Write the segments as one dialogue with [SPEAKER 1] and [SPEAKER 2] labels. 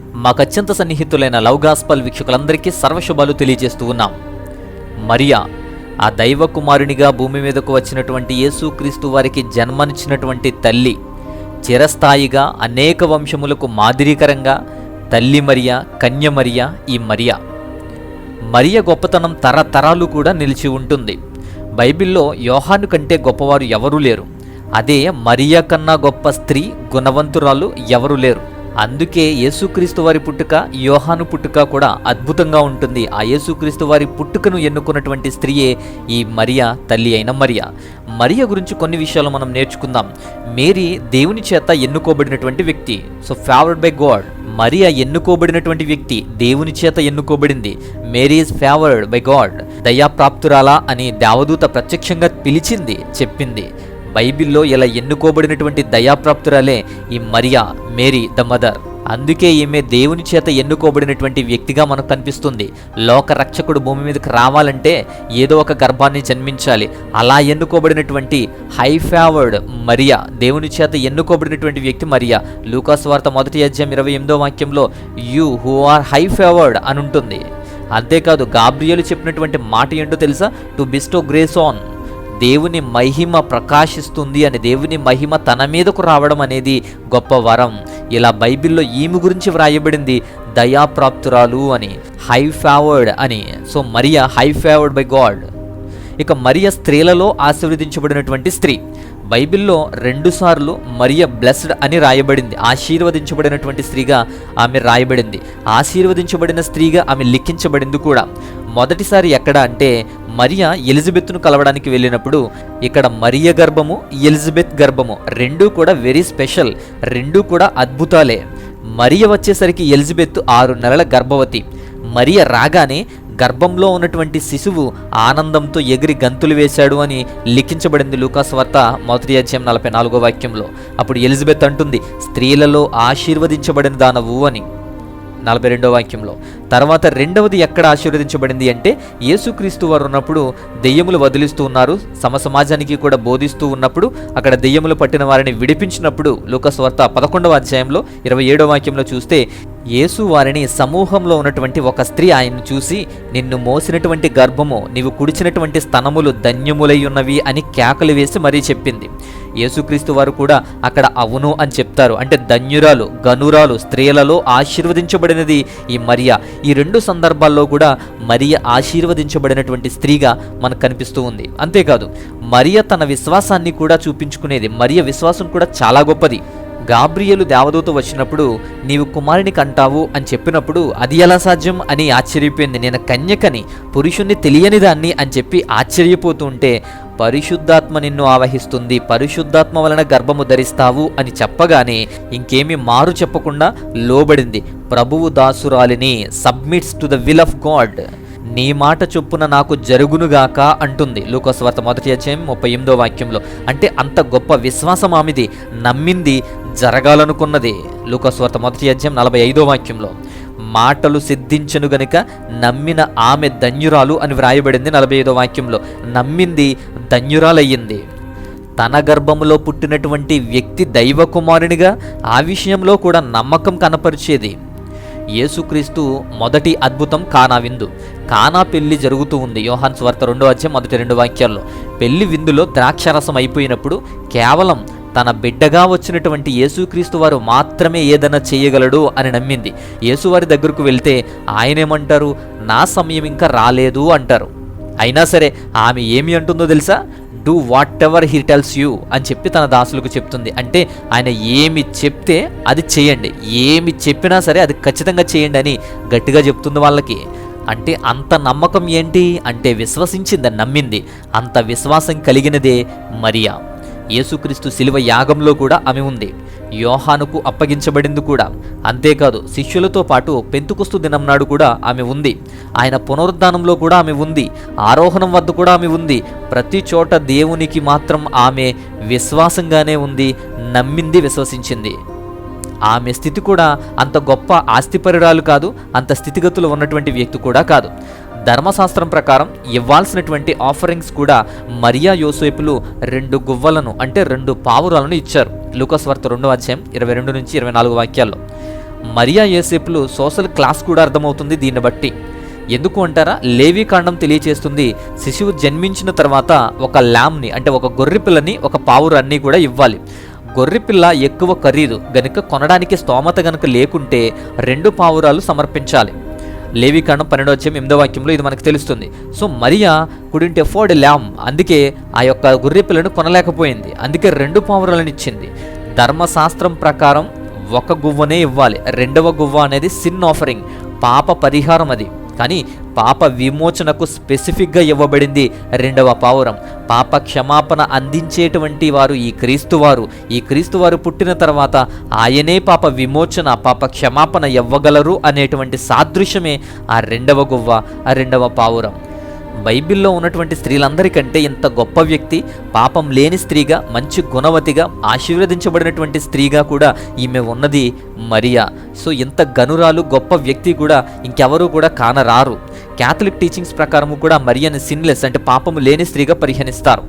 [SPEAKER 1] మాకు అత్యంత సన్నిహితులైన love gospel వీక్షకులందరికీ సర్వశుభాలు తెలియజేస్తూ ఉన్నాం. మరియా ఆ దైవ కుమారునిగా భూమి మీదకు వచ్చినటువంటి యేసుక్రీస్తు వారికి జన్మనిచ్చినటువంటి తల్లి చిరస్థాయిగా అనేక వంశములకు మాదిరికరంగా తల్లి మరియా కన్య మరియా ఈ మరియా. మరియ గొప్పతనం తరతరాలు కూడా నిలిచి ఉంటుంది. బైబిల్లో యోహాను కంటే గొప్పవారు ఎవరూ లేరు. అదే మరియా కన్నా గొప్ప స్త్రీ గుణవంతురాలు ఎవరూ లేరు. అందుకే యేసుక్రీస్తు వారి పుట్టుక యోహాను పుట్టుక కూడా అద్భుతంగా ఉంటుంది. ఆ యేసుక్రీస్తు వారి పుట్టుకను ఎన్నుకున్నటువంటి స్త్రీయే ఈ మరియా తల్లి అయిన మరియా. మరియ గురించి కొన్ని విషయాలు మనం నేర్చుకుందాం. మేరీ దేవుని చేత ఎన్నుకోబడినటువంటి వ్యక్తి. So favoured by God Maria ఎన్నుకోబడినటువంటి వ్యక్తి దేవుని చేత ఎన్నుకోబడింది. Mary is favoured by God దయాప్రాప్తురాలా అని దేవదూత ప్రత్యక్షంగా పిలిచింది చెప్పింది. బైబిల్లో ఇలా ఎన్నుకోబడినటువంటి దయాప్రాప్తురాలే ఈ మరియా మేరీ ద మదర్. అందుకే ఈమె దేవుని చేత ఎన్నుకోబడినటువంటి వ్యక్తిగా మనకు కనిపిస్తుంది. లోక రక్షకుడు భూమి మీదకి రావాలంటే ఏదో ఒక గర్భాన్ని జన్మించాలి. అలా ఎన్నుకోబడినటువంటి హై ఫేవర్డ్ మరియా దేవుని చేత ఎన్నుకోబడినటువంటి వ్యక్తి మరియా. లూకాస్ వార్త మొదటి అధ్యాయం ఇరవై ఎనిమిదో వాక్యంలో you who are high favoured అని ఉంటుంది అంతేకాదు గాబ్రియలు చెప్పినటువంటి మాట ఏంటో తెలుసా? To bestow grace on. దేవుని మహిమ ప్రకాశిస్తుంది అని దేవుని మహిమ తన మీదకు రావడం అనేది గొప్ప వరం. ఇలా బైబిల్లో ఈమె గురించి వ్రాయబడింది దయాప్రాప్తురాలు అని హై ఫేవర్డ్ అని. So Maria high favoured by God. ఇక మరియ స్త్రీలలో ఆశీర్వదించబడినటువంటి స్త్రీ. బైబిల్లో రెండుసార్లు మరియ బ్లెస్డ్ అని రాయబడింది. ఆశీర్వదించబడినటువంటి స్త్రీగా ఆమె రాయబడింది. ఆశీర్వదించబడిన స్త్రీగా ఆమె లిఖించబడింది కూడా. మొదటిసారి ఎక్కడ అంటే మరియ ఎలిజబెత్ను కలవడానికి వెళ్ళినప్పుడు ఇక్కడ మరియ గర్భము ఎలిజబెత్ గర్భము రెండూ కూడా వెరీ స్పెషల్ రెండూ కూడా అద్భుతాలే. మరియ వచ్చేసరికి ఎలిజబెత్ ఆరు నెలల గర్భవతి. మరియ రాగానే గర్భంలో ఉన్నటువంటి శిశువు ఆనందంతో ఎగిరి గంతులు వేశాడు అని లిఖించబడింది లూకాస్ వార్త మొదటి అధ్యాయం నలభై నాలుగో వాక్యంలో. అప్పుడు ఎలిజబెత్ అంటుంది స్త్రీలలో ఆశీర్వదించబడిన దానవు అని. నలభై రెండో వాక్యంలో తర్వాత రెండవది ఎక్కడ ఆశీర్వదించబడింది అంటే యేసుక్రీస్తు వారు ఉన్నప్పుడు దెయ్యములు వదిలిస్తూ ఉన్నారు సమ సమాజానికి కూడా బోధిస్తూ ఉన్నప్పుడు అక్కడ దెయ్యములు పట్టిన వారిని విడిపించినప్పుడు లోకస్వార్త పదకొండవ అధ్యాయంలో ఇరవై ఏడవ వాక్యంలో చూస్తే యేసు వారిని సమూహంలో ఉన్నటువంటి ఒక స్త్రీ ఆయన్ను చూసి నిన్ను మోసినటువంటి గర్భము నీవు కుడిచినటువంటి స్తనములు ధన్యములై ఉన్నవి అని కేకలు వేసి మరీ చెప్పింది. యేసుక్రీస్తు వారు కూడా అక్కడ అవును అని చెప్తారు. అంటే ధన్యురాలు గనురాలు స్త్రీలలో ఆశీర్వదించబడినది ఈ మరియా. ఈ రెండు సందర్భాల్లో కూడా మరియ ఆశీర్వదించబడినటువంటి స్త్రీగా మనకు కనిపిస్తూ ఉంది. అంతేకాదు మరియ తన విశ్వాసాన్ని కూడా చూపించుకునేది మరియ విశ్వాసం కూడా చాలా గొప్పది. గాబ్రియలు దేవదూత వచ్చినప్పుడు నీవు కుమారుని కంటావు అని చెప్పినప్పుడు అది ఎలా సాధ్యం? అని ఆశ్చర్యపోయింది. నేను కన్యకని పురుషుణ్ణి తెలియని దాన్ని అని చెప్పి ఆశ్చర్యపోతూ ఉంటే పరిశుద్ధాత్మ నిన్ను ఆవహిస్తుంది. పరిశుద్ధాత్మ వలన గర్భము ధరిస్తావు అని చెప్పగానే ఇంకేమీ మారు చెప్పకుండా లోబడింది. ప్రభువు దాసురాలిని submits to the will of God నీ మాట చొప్పున నాకు జరుగునుగాక అంటుంది. లూకోస్వార్త మొదటి అధ్యాయం ముప్పై ఎనిమిదో వాక్యంలో. అంటే అంత గొప్ప విశ్వాసం ఆమెది నమ్మింది జరగాలనుకున్నది. లూకోస్వార్త మొదటి అధ్యాయం నలభై ఐదో వాక్యంలో. మాటలు సిద్ధించను గనుక నమ్మిన ఆమె ధన్యురాలు అని వ్రాయబడింది నలభై ఐదో వాక్యంలో. నమ్మింది ధన్యురాలయ్యింది. తన గర్భములో పుట్టినటువంటి వ్యక్తి దైవ కుమారునిగా ఆ విషయంలో కూడా నమ్మకం కనపరిచేది. యేసుక్రీస్తు మొదటి అద్భుతం కానా విందు. కానా పెళ్ళి జరుగుతూ ఉంది. యోహాన్ స్వార్త రెండో అధ్యాయం మొదటి రెండు వాక్యాల్లో. పెళ్ళి విందులో ద్రాక్షరసం అయిపోయినప్పుడు కేవలం తన బిడ్డగా వచ్చినటువంటి యేసుక్రీస్తు వారు మాత్రమే ఏదైనా చేయగలడు అని నమ్మింది. యేసువారి దగ్గరకు వెళ్తే ఆయనేమంటారు? నా సమయం ఇంకా రాలేదు అంటారు. అయినా సరే ఆమె ఏమి అంటుందో తెలుసా? Do whatever he tells you అని చెప్పి తన దాసులకు చెప్తుంది. అంటే ఆయన ఏమి చెప్తే అది చేయండి. ఏమి చెప్పినా సరే అది ఖచ్చితంగా చేయండి అని గట్టిగా చెప్తుంది వాళ్ళకి. అంటే అంత నమ్మకం ఏంటి? అంటే విశ్వసించింది నమ్మింది. అంత విశ్వాసం కలిగినదే మరియా. యేసుక్రీస్తు శిలువ యాగంలో కూడా ఆమె ఉంది. యోహానుకు అప్పగించబడింది కూడా. అంతేకాదు శిష్యులతో పాటు పెంతుకుస్తు దినం నాడు కూడా ఆమె ఉంది. ఆయన పునరుద్ధానంలో కూడా ఆమె ఉంది. ఆరోహణం వద్ద కూడా ఆమె ఉంది. ప్రతి చోట దేవునికి మాత్రం ఆమె విశ్వాసంగానే ఉంది నమ్మింది విశ్వసించింది. ఆమె స్థితి కూడా అంత గొప్ప ఆస్తిపరురాలు కాదు అంత స్థితిగతులు ఉన్నటువంటి వ్యక్తి కూడా కాదు. ధర్మశాస్త్రం ప్రకారం ఇవ్వాల్సినటువంటి ఆఫరింగ్స్ కూడా మరియా యోసేపులు రెండు గువ్వలను అంటే రెండు పావురాలను ఇచ్చారు. లూకస్ వార్త రెండో అధ్యాయం ఇరవై రెండు నుంచి ఇరవై నాలుగు వాక్యాల్లో. మరియా యోసేపులు సోషల్ క్లాస్ కూడా అర్థమవుతుంది దీన్ని బట్టి. ఎందుకు అంటారా? లేవి కాండం తెలియచేస్తుంది శిశువు జన్మించిన తర్వాత ఒక ల్యామ్ని అంటే ఒక గొర్రె పిల్లని ఒక పావురాన్ని కూడా ఇవ్వాలి. గొర్రె పిల్ల ఎక్కువ ఖరీదు గనుక కొనడానికి స్తోమత గనుక లేకుంటే రెండు పావురాలు సమర్పించాలి. లేవికాండం పన్నెండో వచ్చే ఎనిమిదో వాక్యంలో ఇది మనకు తెలుస్తుంది. So Maria couldn't afford lamb. అందుకే ఆ యొక్క గొర్రె పిల్లను కొనలేకపోయింది. అందుకే రెండు పావురాలను ఇచ్చింది. ధర్మశాస్త్రం ప్రకారం ఒక గువ్వనే ఇవ్వాలి. రెండవ గువ్వ అనేది సిన్ ఆఫరింగ్ పాప పరిహారం అది. కానీ పాప విమోచనకు స్పెసిఫిక్గా ఇవ్వబడింది రెండవ పావురం. పాప క్షమాపణ అందించేటువంటి వారు ఈ క్రీస్తువారు ఈ క్రీస్తువారు పుట్టిన తర్వాత ఆయనే పాప విమోచన పాప క్షమాపణ ఇవ్వగలరు అనేటువంటి సాదృశ్యమే ఆ రెండవ గువ్వ ఆ రెండవ పావురం. బైబిల్లో ఉన్నటువంటి స్త్రీలందరికంటే ఇంత గొప్ప వ్యక్తి పాపం లేని స్త్రీగా మంచి గుణవతిగా ఆశీర్వదించబడినటువంటి స్త్రీగా కూడా ఈమె ఉన్నది మరియా. సో ఇంత గనురాలు గొప్ప వ్యక్తి కూడా ఇంకెవరూ కూడా కానరారు. క్యాథలిక్ టీచింగ్స్ ప్రకారము కూడా మరియాని సిన్లెస్ అంటే పాపము లేని స్త్రీగా పరిగణిస్తారు.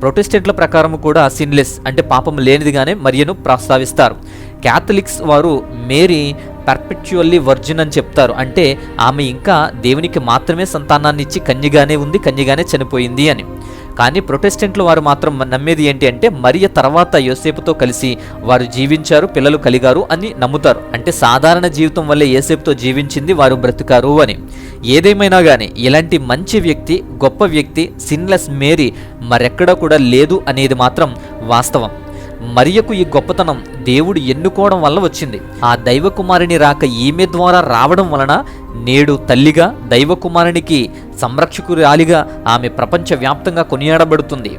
[SPEAKER 1] ప్రొటెస్టెంట్ల ప్రకారము కూడా సిన్లెస్ అంటే పాపం లేనిదిగానే మరియను ప్రస్తావిస్తారు. క్యాథలిక్స్ వారు మేరీ పర్పెచువల్లీ వర్జిన్ అని చెప్తారు. అంటే ఆమె ఇంకా దేవునికి మాత్రమే సంతానాన్ని ఇచ్చి కన్యగానే ఉంది కన్యగానే చనిపోయింది అని. కానీ ప్రొటెస్టెంట్లు వారు మాత్రం నమ్మేది ఏంటి అంటే మరియ తర్వాత యోసేపుతో కలిసి వారు జీవించారు పిల్లలు కలిగారు అని నమ్ముతారు. అంటే సాధారణ జీవితం వల్లే యోసేపుతో జీవించింది వారు బ్రతికారు అని. ఏదేమైనా కానీ ఇలాంటి మంచి వ్యక్తి గొప్ప వ్యక్తి సిన్లెస్ మేరీ మరెక్కడ కూడా లేదు అనేది మాత్రం వాస్తవం. మరియకు ఈ గొప్పతనం దేవుడు ఎన్నుకోవడం వల్ల వచ్చింది. ఆ దైవకుమారిని రాక ఈమె ద్వారా రావడం వలన నేడు తల్లిగా దైవకుమారునికి సంరక్షకురాలిగా ఆమె ప్రపంచవ్యాప్తంగా కొనియాడబడుతుంది.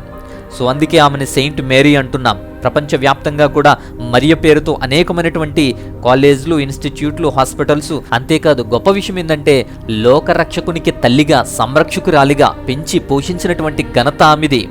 [SPEAKER 1] సో అందుకే ఆమెను సెయింట్ మేరీ అంటున్నాం. ప్రపంచవ్యాప్తంగా కూడా మరియ పేరుతో అనేకమైనటువంటి కాలేజ్లు ఇన్స్టిట్యూట్లు హాస్పిటల్స్ అంతేకాదు గొప్ప విషయం ఏంటంటే లోకరక్షకునికి తల్లిగా సంరక్షకురాలిగా పెంచి పోషించినటువంటి ఘనత ఆమెది.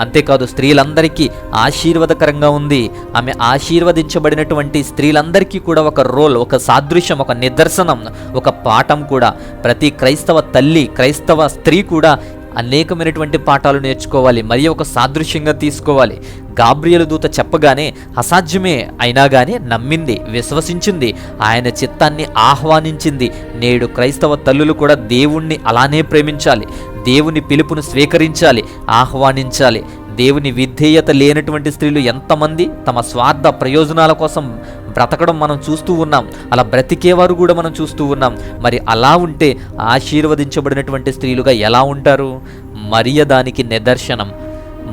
[SPEAKER 1] అంతేకాదు స్త్రీలందరికీ ఆశీర్వాదకరంగా ఉంది. ఆమె ఆశీర్వదించబడినటువంటి స్త్రీలందరికీ కూడా ఒక రోల్ ఒక సాదృశ్యం ఒక నిదర్శనం ఒక పాఠం కూడా. ప్రతి క్రైస్తవ తల్లి క్రైస్తవ స్త్రీ కూడా అనేకమైనటువంటి పాఠాలు నేర్చుకోవాలి మరి ఒక సాదృశ్యంగా తీసుకోవాలి. గాబ్రియలు దూత చెప్పగానే అసాధ్యమే అయినా కానీ నమ్మింది విశ్వసించింది. ఆయన చిత్తాన్ని ఆహ్వానించింది. నేడు క్రైస్తవ తల్లులు కూడా దేవుణ్ణి అలానే ప్రేమించాలి. దేవుని పిలుపును స్వీకరించాలి ఆహ్వానించాలి. దేవుని విధేయత లేనటువంటి స్త్రీలు ఎంతమంది తమ స్వార్థ ప్రయోజనాల కోసం బ్రతకడం మనం చూస్తూ ఉన్నాం. అలా బ్రతికేవారు కూడా మనం చూస్తూ ఉన్నాం. మరి అలా ఉంటే ఆశీర్వదించబడినటువంటి స్త్రీలుగా ఎలా ఉంటారు? మరియ దానికి నిదర్శనం.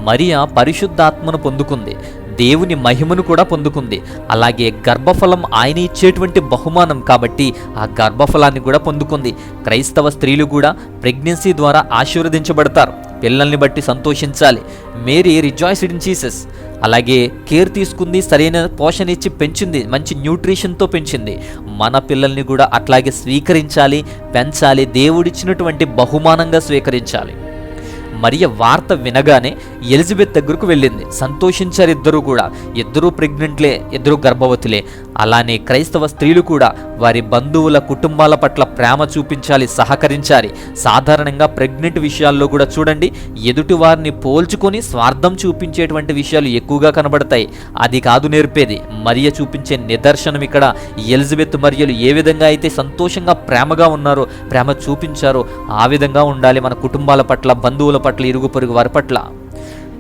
[SPEAKER 1] మరియ పరిశుద్ధాత్మను పొందుకుంది. దేవుని మహిమను కూడా పొందుకుంది. అలాగే గర్భఫలం ఆయన ఇచ్చేటువంటి బహుమానం కాబట్టి ఆ గర్భఫలాన్ని కూడా పొందుకుంది. క్రైస్తవ స్త్రీలు కూడా ప్రెగ్నెన్సీ ద్వారా ఆశీర్వదించబడతారు. పిల్లల్ని బట్టి సంతోషించాలి. Mary rejoiced in Jesus. అలాగే కేర్ తీసుకుంది సరైన పోషణ ఇచ్చి పెంచింది మంచి న్యూట్రిషన్తో పెంచింది. మన పిల్లల్ని కూడా అట్లాగే స్వీకరించాలి పెంచాలి దేవుడిచ్చినటువంటి బహుమానంగా స్వీకరించాలి. మరియ వార్త వినగానే ఎలిజబెత్ దగ్గరకు వెళ్ళింది. సంతోషించారు ఇద్దరు కూడా. ఇద్దరూ ప్రెగ్నెంట్లే ఇద్దరు గర్భవతులే. అలానే క్రైస్తవ స్త్రీలు కూడా వారి బంధువుల కుటుంబాల పట్ల ప్రేమ చూపించాలి సహకరించాలి. సాధారణంగా ప్రెగ్నెంట్ విషయాల్లో కూడా చూడండి ఎదుటి వారిని పోల్చుకొని స్వార్థం చూపించేటువంటి విషయాలు ఎక్కువగా కనబడతాయి. అది కాదు నేర్పేది మరియ చూపించే నిదర్శనం ఇక్కడ. ఎలిజబెత్ మరియలు ఏ విధంగా అయితే సంతోషంగా ప్రేమగా ఉన్నారో ప్రేమ చూపించారో ఆ విధంగా ఉండాలి మన కుటుంబాల పట్ల బంధువుల పట్ల ఇరుగు పొరుగు వారి పట్ల.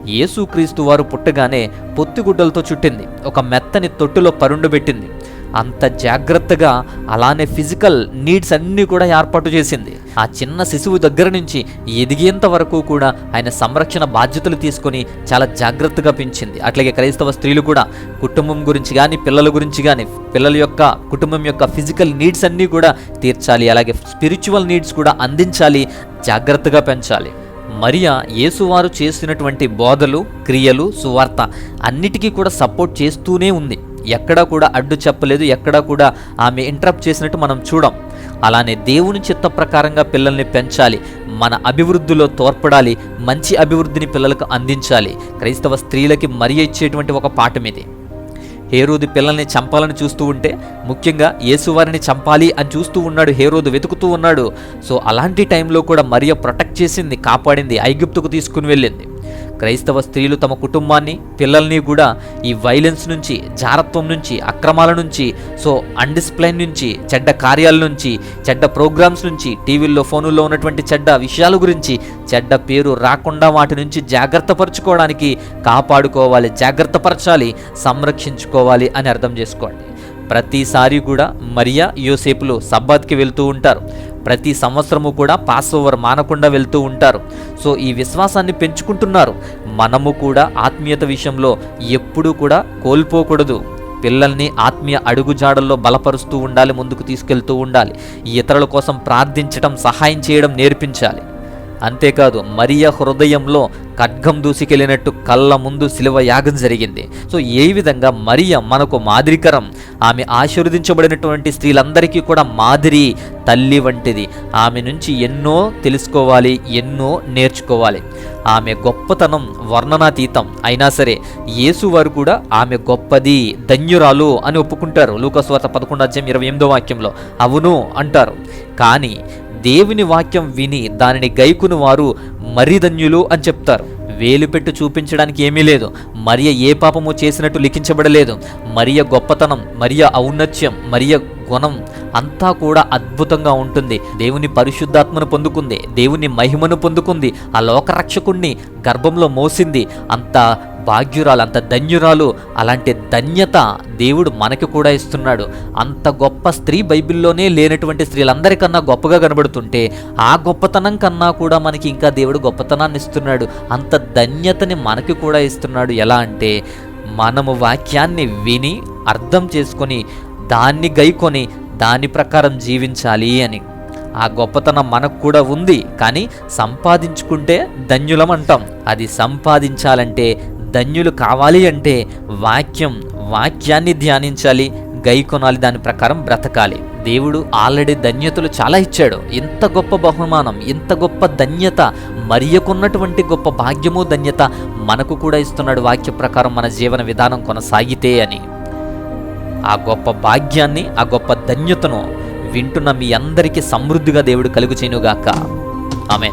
[SPEAKER 1] యేసుక్రీస్తు వారు పుట్టగానే పొత్తిగుడ్డలతో చుట్టింది. ఒక మెత్తని తొట్టులో పరుండబెట్టింది అంత జాగ్రత్తగా అలానే ఫిజికల్ నీడ్స్ అన్నీ కూడా ఏర్పాటు చేసింది. ఆ చిన్న శిశువు దగ్గర నుంచి ఎదిగేంత వరకు కూడా ఆయన సంరక్షణ బాధ్యతలు తీసుకొని చాలా జాగ్రత్తగా పెంచింది. అట్లాగే క్రైస్తవ స్త్రీలు కూడా కుటుంబం గురించి కానీ పిల్లల గురించి కానీ పిల్లల యొక్క కుటుంబం యొక్క ఫిజికల్ నీడ్స్ అన్నీ కూడా తీర్చాలి. అలాగే స్పిరిచువల్ నీడ్స్ కూడా అందించాలి. జాగ్రత్తగా పెంచాలి. మరియా యేసువారు చేసినటువంటి బోధలు క్రియలు సువార్త అన్నిటికీ కూడా సపోర్ట్ చేస్తూనే ఉంది. ఎక్కడా కూడా అడ్డు చెప్పలేదు ఎక్కడా కూడా ఆమె ఇంటరప్ట్ చేసినట్టు మనం చూడం. అలానే దేవుని చిత్త ప్రకారంగా పిల్లల్ని పెంచాలి మన అభివృద్ధిలో తోడ్పడాలి మంచి అభివృద్ధిని పిల్లలకు అందించాలి. క్రైస్తవ స్త్రీలకి మరి ఇచ్చేటువంటి ఒక పాఠం ఇది. హేరోదు పిల్లల్ని చంపాలని చూస్తూ ఉంటే ముఖ్యంగా యేసువారిని చంపాలి అని చూస్తూ ఉన్నాడు హేరోదు వెతుకుతూ ఉన్నాడు. సో అలాంటి టైంలో కూడా మరియ ప్రొటెక్ట్ చేసింది కాపాడింది ఐగుప్తుకు తీసుకుని వెళ్ళింది. క్రైస్తవ స్త్రీలు తమ కుటుంబాన్ని పిల్లల్ని కూడా ఈ వైలెన్స్ నుంచి జారత్వం నుంచి అక్రమాల నుంచి సో అన్డిసిప్లైన్ నుంచి చెడ్డ కార్యాల నుంచి చెడ్డ ప్రోగ్రామ్స్ నుంచి టీవీల్లో ఫోనుల్లో ఉన్నటువంటి చెడ్డ విషయాల గురించి చెడ్డ పేరు రాకుండా వాటి నుంచి జాగ్రత్త పరచుకోవడానికి కాపాడుకోవాలి జాగ్రత్త పరచాలి సంరక్షించుకోవాలి అని అర్థం చేసుకోండి. ప్రతిసారి కూడా మరియా యోసేపులు సబ్బాత్కి వెళ్తూ ఉంటారు. ప్రతి సంవత్సరము కూడా పాస్ ఓవర్ మానకుండా వెళ్తూ ఉంటారు. సో ఈ విశ్వాసాన్ని పెంచుకుంటున్నారు. మనము కూడా ఆత్మీయత విషయంలో ఎప్పుడూ కూడా కోల్పోకూడదు. పిల్లల్ని ఆత్మీయ అడుగుజాడల్లో బలపరుస్తూ ఉండాలి ముందుకు తీసుకెళ్తూ ఉండాలి. ఇతరుల కోసం ప్రార్థించడం సహాయం చేయడం నేర్పించాలి. అంతేకాదు మరియ హృదయంలో ఖడ్గం దూసికెళ్ళినట్టు కళ్ళ ముందు శిలువ యాగం జరిగింది. సో ఏ విధంగా మరియ మనకు మాదిరికరం ఆమె ఆశీర్వదించబడినటువంటి స్త్రీలందరికీ కూడా మాదిరి తల్లి వంటిది. ఆమె నుంచి ఎన్నో తెలుసుకోవాలి ఎన్నో నేర్చుకోవాలి. ఆమె గొప్పతనం వర్ణనాతీతం. అయినా సరే యేసు వారు కూడా ఆమె గొప్పది ధన్యురాలు అని ఒప్పుకుంటారు. లూకస్వార్త పదకొండు అధ్యాయం ఇరవై ఎనిమిదో వాక్యంలో. అవును అంటారు. కానీ దేవుని వాక్యం విని దానిని గైకుని వారు మరిధన్యులు అని చెప్తారు. వేలు పెట్టు చూపించడానికి ఏమీ లేదు. మరియ ఏ పాపము చేసినట్టు లిఖించబడలేదు. మరియ గొప్పతనం మరియ ఔన్నత్యం మరియ గుణం అంతా కూడా అద్భుతంగా ఉంటుంది. దేవుని పరిశుద్ధాత్మను పొందుకుంది దేవుని మహిమను పొందుకుంది ఆ లోకరక్షకుణ్ణి గర్భంలో మోసింది. అంత భాగ్యురాలు అంత ధన్యురాలు అలాంటి ధన్యత దేవుడు మనకి కూడా ఇస్తున్నాడు. అంత గొప్ప స్త్రీ బైబిల్లోనే లేనటువంటి స్త్రీలందరికన్నా గొప్పగా కనబడుతుంటే ఆ గొప్పతనం కన్నా కూడా మనకి ఇంకా దేవుడు గొప్పతనాన్ని ఇస్తున్నాడు. అంత ధన్యతని మనకి కూడా ఇస్తున్నాడు. ఎలా అంటే మనము వాక్యాన్ని విని అర్థం చేసుకొని దాన్ని గైకొని దాని ప్రకారం జీవించాలి అని. ఆ గొప్పతనం మనకు కూడా ఉంది కానీ సంపాదించుకుంటే ధన్యులం అంటాం అది సంపాదించాలంటే ధన్యులు కావాలి అంటే వాక్యం వాక్యాన్ని ధ్యానించాలి గై కొనాలి దాని ప్రకారం బ్రతకాలి. దేవుడు ఆల్రెడీ ధన్యతలు చాలా ఇచ్చాడు. ఇంత గొప్ప బహుమానం ఇంత గొప్ప ధన్యత మరియకున్నటువంటి గొప్ప భాగ్యము ధన్యత మనకు కూడా ఇస్తున్నాడు వాక్య ప్రకారం మన జీవన విధానం కొనసాగితే అని. ఆ గొప్ప భాగ్యాన్ని ఆ గొప్ప ధన్యతను వింటున్న మీ అందరికీ సమృద్ధిగా దేవుడు కలుగు చేయనుగాక. ఆమె